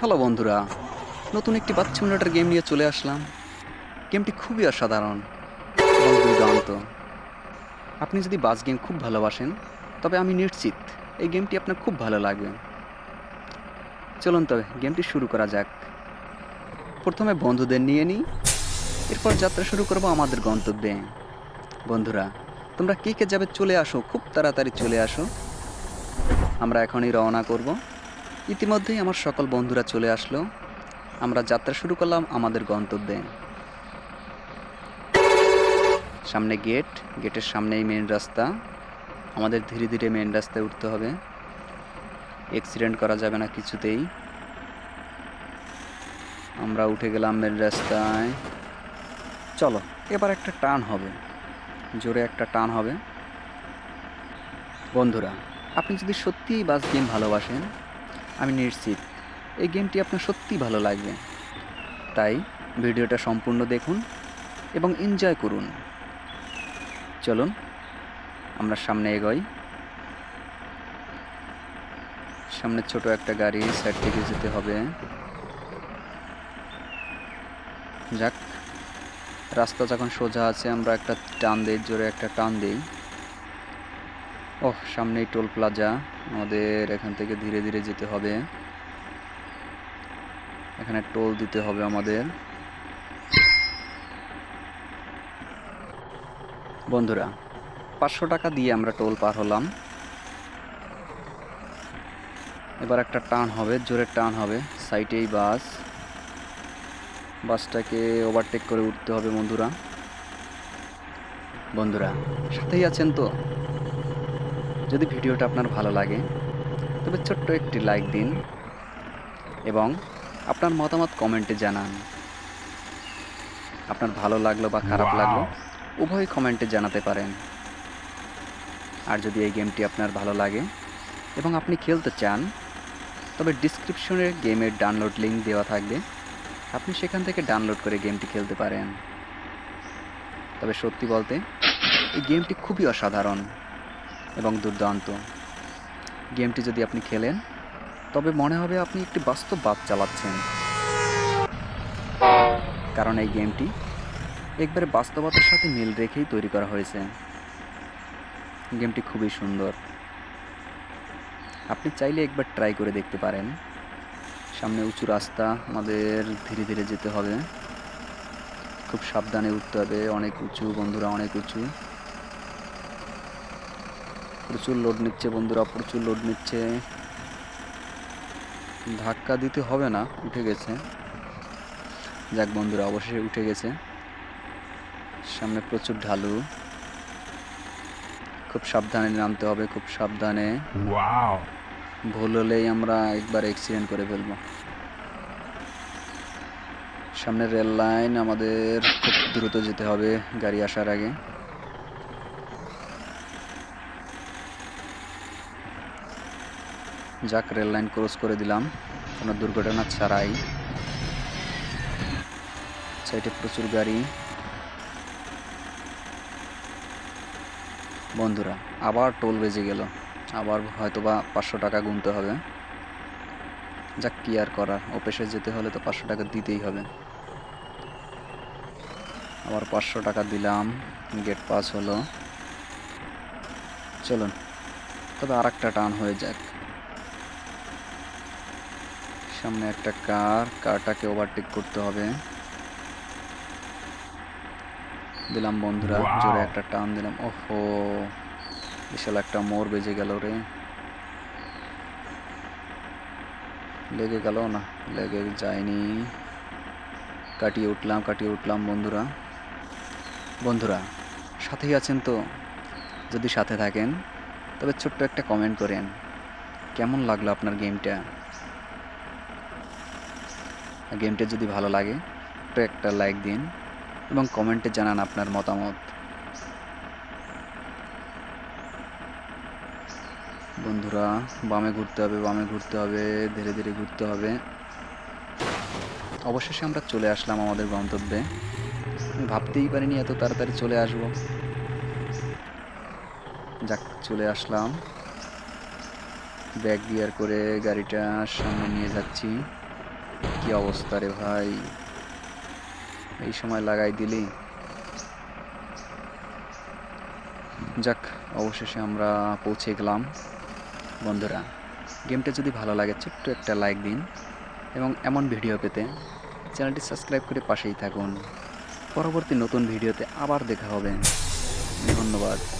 Hello বন্ধুরা, নতুন একটি বাচ্চা মিনিটের গেম নিয়ে চলে আসলাম। গেমটি খুবই অসাধারণ দুর্দান্ত। আপনি যদি বাস গেম খুব ভালোবাসেন, তবে আমি নিশ্চিত এই গেমটি আপনার খুব ভালো লাগবে। চলুন তবে, গেমটি শুরু করা যাক। প্রথমে বন্ধুদের নিয়ে নিই, এরপর যাত্রা শুরু করব আমাদের গন্তব্যে। বন্ধুরা, তোমরা কে কে যাবে চলে আসো, খুব তাড়াতাড়ি চলে আসো। আমরা এখনই রওনা করব। ইতিমধ্যেই আমার সকল বন্ধুরা চলে আসলো। আমরা যাত্রা শুরু করলাম আমাদের গন্তব্যে। সামনে গেট, গেটের সামনেই মেন রাস্তা। আমাদের ধীরে ধীরে মেন রাস্তায় উঠতে হবে। অ্যাক্সিডেন্ট করা যাবে না কিছুতেই। আমরা উঠে গেলাম মেন রাস্তায়। চলো, এবার একটা টান হবে। জোরে একটা টান হবে। বন্ধুরা, আপনি যদি সত্যিই বাস গেম ভালোবাসেন আমি নিশ্চিত এই গেমটি আপনার সত্যিই ভালো লাগবে। তাই ভিডিওটা সম্পূর্ণ দেখুন এবং এনজয় করুন। চলুন, আমরা সামনে এগোই। সামনে ছোট একটা গাড়ি সাইড থেকে যেতে হবে। যাক, রাস্তা যখন সোজা আছে, আমরা একটা টান দিই জোরে একটা টান দিই। ওহ, সামনেই টোল প্লাজা। আমাদের এখান থেকে ধীরে ধীরে যেতে হবে। এখানে টোল দিতে হবে আমাদের। বন্ধুরা, পাঁচশো টাকা দিয়ে আমরা টোল পার হলাম। এবার একটা টান হবে, জোরে টান হবে। সাইটেই বাস। বাসটাকে ওভারটেক করে উঠতে হবে বন্ধুরা। বন্ধুরা, সাথেই আছেন তো? যদি ভিডিওটা আপনার ভালো লাগে তবে ছোট্ট একটি লাইক দিন এবং আপনার মতামত কমেন্টে জানান। আপনার ভালো লাগল বা খারাপ লাগল উভয় কমেন্টে জানাতে পারেন। আর যদি এই গেমটি আপনার ভালো লাগে এবং আপনি খেলতে চান তবে ডিসক্রিপশনে গেমের ডাউনলোড লিঙ্ক দেওয়া থাকবে। আপনি সেখান থেকে ডাউনলোড করে গেমটি খেলতে পারেন। তবে সত্যি বলতে এই গেমটি খুবই অসাধারণ। এবং দুর্দান্ত। গেমটি যদি আপনি খেলেন, তবে মনে হবে আপনি একটি বাস্তব বাস চালাচ্ছেন। কারণ এই গেমটি একবারে বাস্তবতার সাথে মিল রেখেই তৈরি করা হয়েছে। গেমটি খুবই সুন্দর। আপনি চাইলে একবার ট্রাই করে দেখতে পারেন। সামনে উঁচু রাস্তা, আমাদের ধীরে ধীরে যেতে হবে। খুব সাবধানে উঠতে হবে, অনেক উঁচু, বন্ধুরা অনেক উঁচু। প্রচুর লোড নিচ্ছে বন্ধুরা প্রচুর লোড নিচ্ছে। ধাক্কা দিতে হবে না উঠে গেছে। যাক বন্ধুরা অবশ্যই উঠে গেছে। সামনে প্রচুর ঢালু। খুব সাবধানে নামতে হবে খুব সাবধানে। ভুল হলেই আমরা একবার অ্যাক্সিডেন্ট করে ফেলব। সামনে রেল লাইন আমাদের খুব দ্রুত যেতে হবে গাড়ি আসার আগে। যাক, রেল লাইন ক্রস করে দিলাম। কোনো দুর্ঘটনা ছাড়াই। সাইডে প্রচুর গাড়ি। বন্ধুরা, আবার টোল বেজে গেল। আবার হয়তো বা পাঁচশো টাকা গুনতে হবে। যাক, কি আর করার? অফিসে যেতে হলে তো পাঁচশো টাকা দিতেই হবে। আবার পাঁচশো টাকা দিলাম। গেট পাস হলো। চলুন, তবে আর একটা টান হয়ে যাক। সামনে একটা কার কারটাকে ওভারটেক করতে হবে। দিলাম বন্ধুরা জোরে একটা টান দিলাম। ওহো বিশাল একটা মোর বেজে গেল রে। লেগে গেল না লেগে যায়নি। কাটিয়ে উঠলাম কাটিয়ে উঠলাম বন্ধুরা। বন্ধুরা সাথেই আছেন তো? যদি সাথে থাকেন তবে ছোট্ট একটা কমেন্ট করেন। কেমন লাগল আপনার গেমটা গেমটা যদি ভালো লাগে ছোট্ট একটা লাইক দিন এবং কমেন্টে জানান আপনার মতামত। বন্ধুরা, বামে ঘুরতে হবে, বামে ঘুরতে হবে, ধীরে ধীরে ঘুরতে হবে। অবশেষে আমরা চলে আসলাম আমাদের গন্তব্যে। আমি ভাবতেই পারিনি এত তাড়াতাড়ি চলে আসব। যাক, চলে আসলাম। ব্যাগ গিয়ার করে গাড়িটা সামনে নিয়ে যাচ্ছি। কি অবস্থা রে ভাই? এই সময় লাগাই দিলি। যাক, অবশেষে আমরা পৌঁছে গেলাম। বন্ধুরা, গেমটা যদি ভালো লাগে, ছোট্ট একটা লাইক দিন এবং এমন ভিডিও পেতে চ্যানেলটি সাবস্ক্রাইব করে পাশেই থাকুন। পরবর্তী নতুন ভিডিওতে আবার দেখা হবে। ধন্যবাদ।